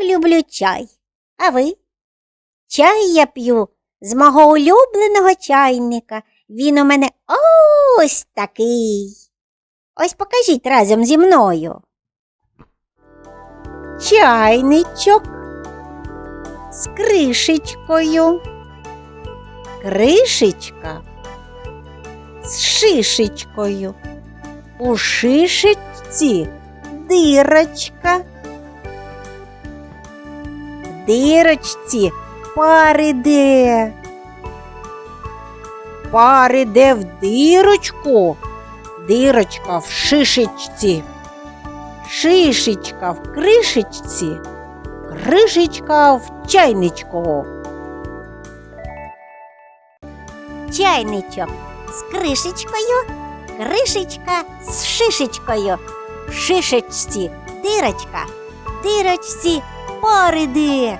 люблю чай. А ви? Чай я п'ю з мого улюбленого чайника. Він у мене ось такий. Ось покажіть разом зі мною. Чайничок з кришечкою. Кришечка з шишечкою. У шишечці дирочка. Дирочці пар іде. Пар іде в дирочку. Дирочка в шишечці. Шишечка в кришечці. Кришечка в чайничку. Чайничок з кришечкою, кришечка з шишечкою. В шишечці дирочка, дирочці пар іде.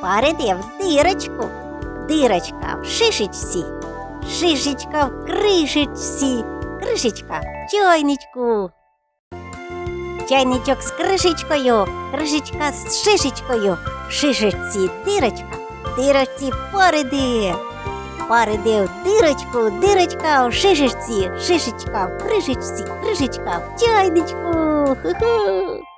Пар іде в дирочку, дирочка в шишечці, шишечка в кришечці, кришечка в чайничку. Чайничок з кришечкою, кришечка з шишечкою, шишечці дирочка, дирочці. Пар іде в дирочку, дирочка в шишечці, шишечка в кришечці, кришечка в чайничку. Ху-ху.